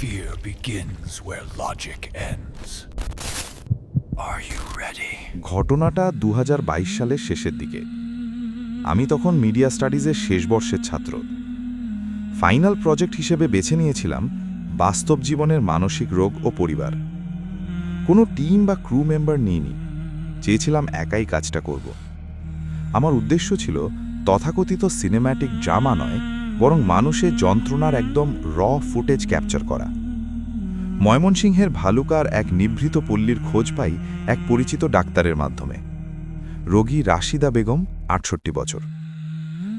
Fear begins where logic ends. Are you ready? ঘটনাটা দু হাজার বাইশ সালের শেষের দিকে। আমি তখন মিডিয়া স্টাডিজের শেষ বর্ষের ছাত্র। ফাইনাল প্রজেক্ট হিসেবে বেছে নিয়েছিলাম বাস্তব জীবনের মানসিক রোগ ও পরিবার। কোনো টিম বা ক্রু মেম্বার নিইনি। চেয়েছিলাম একাই কাজটা করব। আমার উদ্দেশ্য ছিল তথাকথিত সিনেম্যাটিক ড্রামা নয় বরং মানুষের যন্ত্রণার একদম র ফুটেজ ক্যাপচার করা। ময়মনসিংহের ভালুকার এক নিভৃত পল্লীর খোঁজ পাই এক পরিচিত ডাক্তারের মাধ্যমে। রোগী রাশিদা বেগম, আটষট্টি বছর।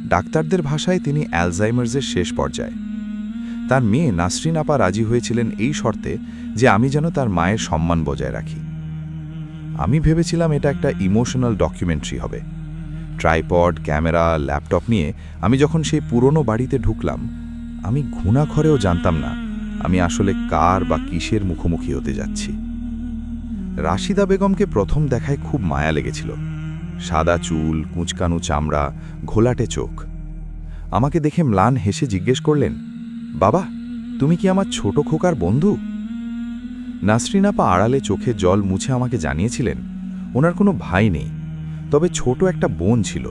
ডাক্তারদের ভাষায় তিনি অ্যালজাইমার্সের শেষ পর্যায়ে। তার মেয়ে নাসরিন আপা রাজি হয়েছিলেন এই শর্তে যে আমি যেন তার মায়ের সম্মান বজায় রাখি। আমি ভেবেছিলাম এটা একটা ইমোশনাল ডকুমেন্টারি হবে। ট্রাইপড, ক্যামেরা, ল্যাপটপ নিয়ে আমি যখন সেই পুরনো বাড়িতে ঢুকলাম, আমি ঘুণাক্ষরেও জানতাম না আমি আসলে কার বা কিসের মুখোমুখি হতে যাচ্ছি। রাশিদা বেগমকে প্রথম দেখায় খুব মায়া লেগেছিল। সাদা চুল, কুঁচকানো চামড়া, ঘোলাটে চোখ। আমাকে দেখে ম্লান হেসে জিজ্ঞেস করলেন, বাবা, তুমি কি আমার ছোট খোকার বন্ধু? নাসরিনাপা আড়ালে চোখে জল মুছে আমাকে জানিয়েছিলেন, ওনার কোনো ভাই নেই। তবে ছোট একটা বোন ছিল,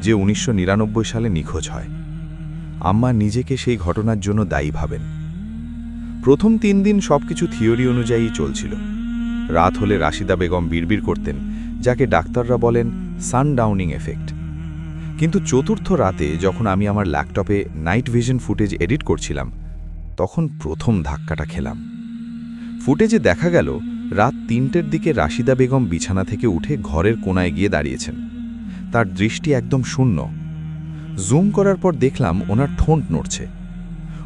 যে উনিশশো নিরানব্বই সালে নিখোঁজ হয়। আম্মা নিজেকে সেই ঘটনার জন্য দায়ী ভাবেন। প্রথম তিন দিন সবকিছু থিওরি অনুযায়ী চলছিল। রাত হলে রাশিদা বেগম বিড়বিড় করতেন, যাকে ডাক্তাররা বলেন সানডাউনিং এফেক্ট। কিন্তু চতুর্থ রাতে যখন আমি আমার ল্যাপটপে নাইট ভিশন ফুটেজ এডিট করছিলাম, তখন প্রথম ধাক্কাটা খেলাম। ফুটেজে দেখা গেল রাত তিনটের দিকে রাশিদা বেগম বিছানা থেকে উঠে ঘরের কোনায় গিয়ে দাঁড়িয়েছেন। তার দৃষ্টি একদম শূন্য। জুম করার পর দেখলাম ওনার ঠোঁট নড়ছে।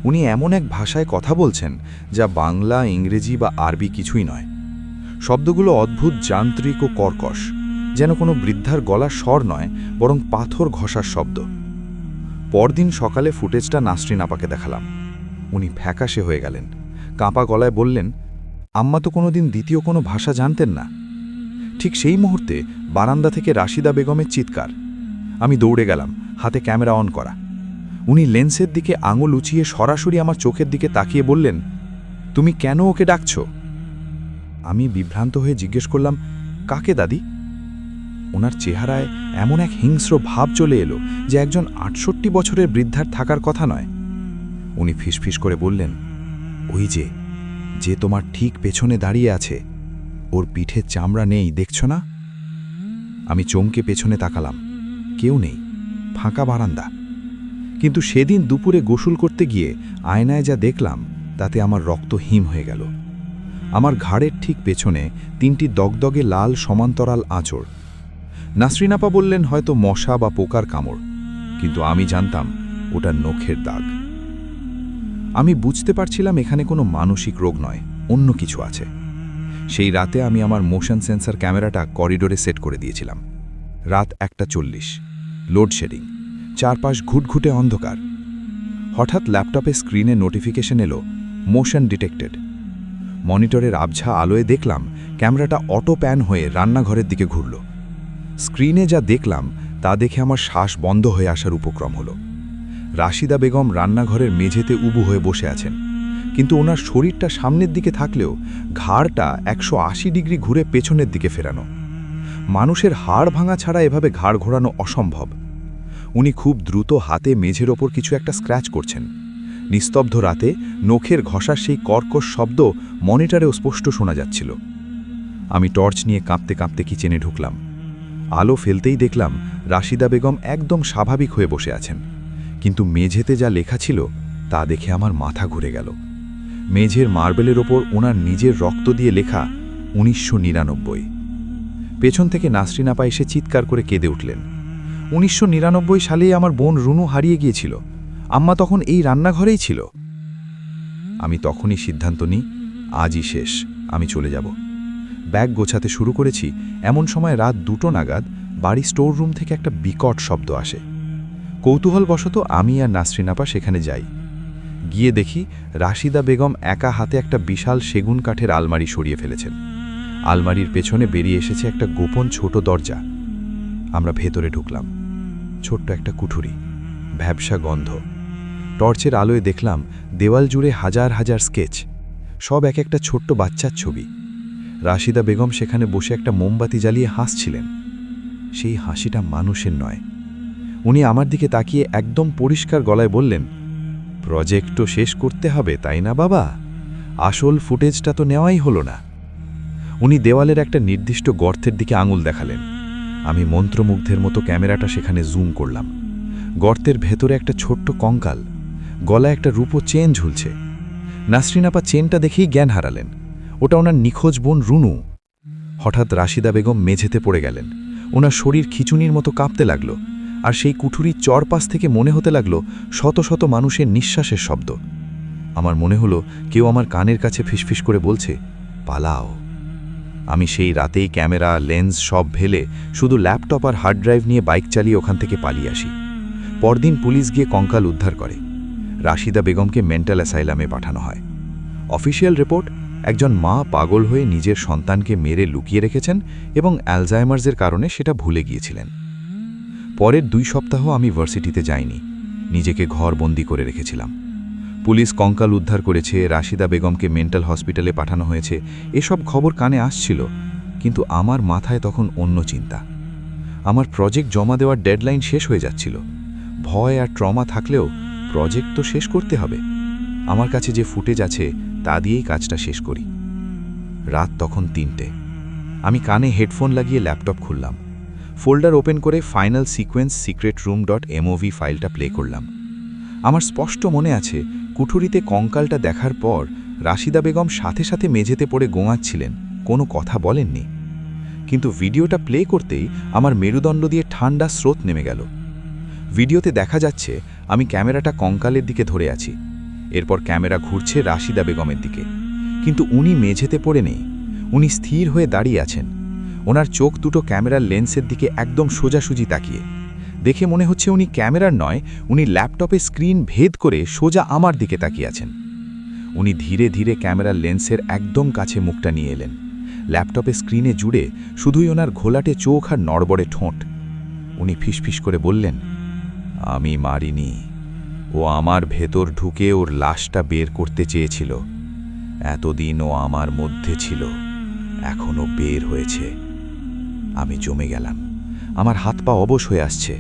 উনি এমন এক ভাষায় কথা বলছেন যা বাংলা, ইংরেজি বা আরবি কিছুই নয়। শব্দগুলো অদ্ভুত, যান্ত্রিক ও কর্কশ, যেন কোনো বৃদ্ধার গলা স্বর নয়, বরং পাথর ঘষার শব্দ। পরদিন সকালে ফুটেজটা নাসরিন আপাকে দেখালাম। উনি ফ্যাকাশে হয়ে গেলেন। কাঁপা গলায় বললেন আম্মা তো কোনোদিন দ্বিতীয় কোনো ভাষা জানতেন না। ঠিক সেই মুহূর্তে বারান্দা থেকে রাশিদা বেগমের চিৎকার। আমি দৌড়ে গেলাম, হাতে ক্যামেরা অন করা। উনি লেন্সের দিকে আঙুল উঁচিয়ে সরাসরি আমার চোখের দিকে তাকিয়ে বললেন, তুমি কেন ওকে ডাকছ? আমি বিভ্রান্ত হয়ে জিজ্ঞেস করলাম, কাকে দাদি? ওনার চেহারায় এমন এক হিংস্র ভাব চলে এলো যে একজন আটষট্টি বছরের বৃদ্ধার থাকার কথা নয়। উনি ফিসফিস করে বললেন, ওই যে যে তোমার ঠিক পেছনে দাঁড়িয়ে আছে। ওর পিঠে চামড়া নেই, দেখছ না? আমি চমকে পেছনে তাকালাম। কেউ নেই, ফাঁকা বারান্দা। কিন্তু সেদিন দুপুরে গোসল করতে গিয়ে আয়নায় যা দেখলাম, তাতে আমার রক্ত হিম হয়ে গেল। আমার ঘাড়ের ঠিক পেছনে তিনটি দগদগে লাল সমান্তরাল আঁচড়। নাসরিনাপা বললেন, হয়তো মশা বা পোকার কামড়। কিন্তু আমি জানতাম, ওটা নখের দাগ। আমি বুঝতে পারছিলাম এখানে কোনো মানসিক রোগ নয়, অন্য কিছু আছে। সেই রাতে আমি আমার মোশন সেন্সর ক্যামেরাটা করিডোরে সেট করে দিয়েছিলাম। রাত একটা চল্লিশ। লোডশেডিং চারপাশ ঘুটঘুটে অন্ধকার। হঠাৎ ল্যাপটপে স্ক্রিনে নোটিফিকেশন এলো, মোশন ডিটেক্টেড। মনিটরের আবঝা আলোয় দেখলাম, ক্যামেরাটা অটো প্যান হয়ে রান্নাঘরের দিকে ঘুরল। স্ক্রিনে যা দেখলাম, তা দেখে আমার শ্বাস বন্ধ হয়ে আসার উপক্রম হলো। রাশিদা বেগম রান্নাঘরের মেঝেতে উবু হয়ে বসে আছেন। কিন্তু ওনার শরীরটা সামনের দিকে থাকলেও ঘাড়টা একশো আশি ডিগ্রি ঘুরে পেছনের দিকে ফেরানো। মানুষের হাড় ভাঙা ছাড়া এভাবে ঘাড় ঘোরানো অসম্ভব। উনি খুব দ্রুত হাতে মেঝের ওপর কিছু একটা স্ক্র্যাচ করছেন। নিস্তব্ধ রাতে নখের ঘষার সেই কর্কশ শব্দ মনিটরেও স্পষ্ট শোনা যাচ্ছিল। আমি টর্চ নিয়ে কাঁপতে কাঁপতে কিচেনে ঢুকলাম। আলো ফেলতেই দেখলাম রাশিদা বেগম একদম স্বাভাবিক হয়ে বসে আছেন। কিন্তু মেঝেতে যা লেখা ছিল, তা দেখে আমার মাথা ঘুরে গেল। মেঝের মার্বেলের ওপর ওনার নিজের রক্ত দিয়ে লেখা উনিশশো নিরানব্বই। পেছন থেকে নাসরিনাপা এসে চিৎকার করে কেঁদে উঠলেন। উনিশশো সালেই আমার বোন রুনু হারিয়ে গিয়েছিল। আম্মা তখন এই রান্নাঘরেই ছিল। আমি তখনই সিদ্ধান্ত নিই, আজই শেষ, আমি চলে যাব। ব্যাগ গোছাতে শুরু করেছি, এমন সময় রাত দুটো নাগাদ বাড়ি স্টোর রুম থেকে একটা বিকট শব্দ আসে। কৌতূহলবশত আমি আর নাসরিনাপা সেখানে যাই। গিয়ে দেখি রাশিদা বেগম একা হাতে একটা বিশাল সেগুন কাঠের আলমারি সরিয়ে ফেলেছেন। আলমারির পেছনে বেরিয়ে এসেছে একটা গোপন ছোট দরজা। আমরা ভেতরে ঢুকলাম। ছোট্ট একটা কুঠুরি, ভ্যাবসা গন্ধ। টর্চের আলোয় দেখলাম দেওয়াল জুড়ে হাজার হাজার স্কেচ, সব এক একটা ছোট্ট বাচ্চার ছবি। রাশিদা বেগম সেখানে বসে একটা মোমবাতি জ্বালিয়ে হাসছিলেন। সেই হাসিটা মানুষের নয় উনি আমার দিকে তাকিয়ে একদম পরিষ্কার গলায় বললেন, প্রজেক্টও শেষ করতে হবে, তাই না বাবা? আসল ফুটেজটা তো নেওয়াই হলো না। উনি দেওয়ালের একটা নির্দিষ্ট গর্তের দিকে আঙুল দেখালেন। আমি মন্ত্রমুগ্ধের মতো ক্যামেরাটা সেখানে জুম করলাম। গর্তের ভেতরে একটা ছোট্ট কঙ্কাল, গলায় একটা রূপো চেন ঝুলছে। নাসরিন আপা চেনটা দেখেই জ্ঞান হারালেন। ওটা ওনার নিখোঁজ বোন রুনু। হঠাৎ রাশিদা বেগম মেঝেতে পড়ে গেলেন। ওনার শরীর খিচুনির মতো কাঁপতে লাগল। আর সেই কুঠুরির চরপাশ থেকে মনে হতে লাগল শত শত মানুষের নিঃশ্বাসের শব্দ। আমার মনে হলো কেউ আমার কানের কাছে ফিসফিস করে বলছে, পালাও। আমি সেই রাতেই ক্যামেরা, লেন্স সব ভেলে শুধু ল্যাপটপ আর হার্ড ড্রাইভ নিয়ে বাইক চালিয়ে ওখান থেকে পালিয়ে আসি। পরদিন পুলিশ গিয়ে কঙ্কাল উদ্ধার করে। রাশিদা বেগমকে মেন্টাল অ্যাসাইলামে পাঠানো হয়। অফিসিয়াল রিপোর্ট, একজন মা পাগল হয়ে নিজের সন্তানকে মেরে লুকিয়ে রেখেছেন এবং অ্যালজাইমার্সের কারণে সেটা ভুলে গিয়েছিলেন। পরের দুই সপ্তাহ আমি ভার্সিটিতে যাইনি। নিজেকে ঘরবন্দি করে রেখেছিলাম। পুলিশ কঙ্কাল উদ্ধার করেছে, রাশিদা বেগমকে মেন্টাল হসপিটালে পাঠানো হয়েছে, এসব খবর কানে আসছিল, কিন্তু আমার মাথায় তখন অন্য চিন্তা। আমার প্রজেক্ট জমা দেওয়ার ডেডলাইন শেষ হয়ে যাচ্ছিল। ভয় আর ট্রমা থাকলেও প্রজেক্ট তো শেষ করতে হবে। আমার কাছে যে ফুটেজ আছে, তা দিয়েই কাজটা শেষ করি। রাত তখন তিনটে। আমি কানে হেডফোন লাগিয়ে ল্যাপটপ খুললাম। ফোল্ডার ওপেন করে final sequence secret room dot MOV ফাইলটা প্লে করলাম। আমার স্পষ্ট মনে আছে, কুঠুরিতে কঙ্কালটা দেখার পর রাশিদা বেগম সাথে সাথে মেঝেতে পড়ে গোঙাচ্ছিলেন, কোনো কথা বলেননি। কিন্তু ভিডিওটা প্লে করতেই আমার মেরুদণ্ড দিয়ে ঠান্ডা স্রোত নেমে গেল। ভিডিওতে দেখা যাচ্ছে, আমি ক্যামেরাটা কঙ্কালের দিকে ধরে আছি। এরপর ক্যামেরা ঘুরছে রাশিদা বেগমের দিকে। কিন্তু উনি মেঝেতে পড়ে নেই, উনি স্থির হয়ে দাঁড়িয়ে আছেন। ওনার চোখ দুটো ক্যামেরার লেন্সের দিকে একদম সোজাসুজি তাকিয়ে। দেখে মনে হচ্ছে উনি ক্যামেরার নয়, উনি ল্যাপটপে স্ক্রিন ভেদ করে সোজা আমার দিকে তাকিয়ে আছেন। উনি ধীরে ধীরে ক্যামেরার লেন্সের একদম কাছে মুখটা নিয়ে এলেন। ল্যাপটপে স্ক্রিনে জুড়ে শুধুই ওনার ঘোলাটে চোখ আর নড়বড়ে ঠোঁট। উনি ফিসফিস করে বললেন, আমি মারিনি। ও আমার ভেতর ঢুকে ওর লাশটা বের করতে চেয়েছিল। এতদিন ও আমার মধ্যে ছিল। এখনও বের হয়েছে। আমি জমে গেলাম। আমার হাত পা অবশ হয়ে আসছে।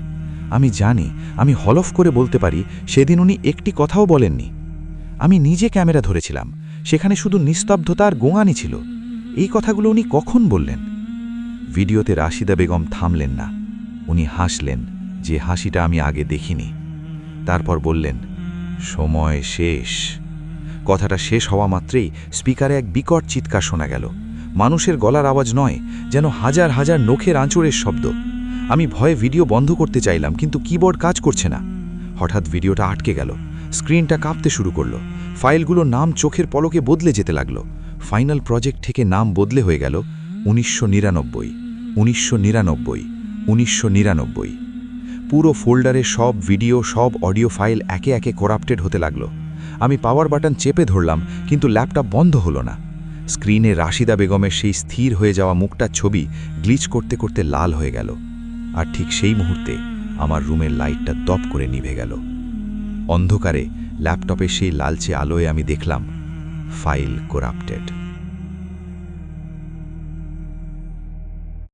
আমি জানি, আমি হলফ করে বলতে পারি, সেদিন উনি একটি কথাও বলেননি। আমি নিজে ক্যামেরা ধরেছিলাম। সেখানে শুধু নিস্তব্ধতা আর গোঙানি ছিল। এই কথাগুলো উনি কখন বললেন? ভিডিওতে রাশিদা বেগম থামলেন না। উনি হাসলেন যে হাসিটা আমি আগে দেখিনি। তারপর বললেন, সময় শেষ। কথাটা শেষ হওয়া মাত্রেই স্পিকারে এক বিকট চিৎকার শোনা গেল। মানুষের গলার আওয়াজ নয়, যেন হাজার হাজার নখের আঁচড়ের শব্দ। আমি ভয়ে ভিডিও বন্ধ করতে চাইলাম, কিন্তু কিবোর্ড কাজ করছে না। হঠাৎ ভিডিওটা আটকে গেল। স্ক্রিনটা কাঁপতে শুরু করল। ফাইলগুলো নাম চোখের পলকে বদলে যেতে লাগল। ফাইনাল প্রজেক্ট থেকে নাম বদলে হয়ে গেল উনিশশো নিরানব্বই উনিশশো নিরানব্বই উনিশশো নিরানব্বই। পুরো ফোল্ডারে সব ভিডিও, সব অডিও ফাইল একে একে করাপ্টেড হতে লাগল। আমি পাওয়ার বাটন চেপে ধরলাম, কিন্তু ল্যাপটপ বন্ধ হলো না। স্ক্রিনে রাশিদা বেগমের সেই স্থির হয়ে যাওয়া মুখটার ছবি গ্লিচ করতে করতে লাল হয়ে গেল। আর ঠিক সেই মুহূর্তে আমার রুমের লাইটটা দপ করে নিভে গেল। অন্ধকারে ল্যাপটপে সেই লালচে আলোয় আমি দেখলাম, ফাইল করাপ্টেড।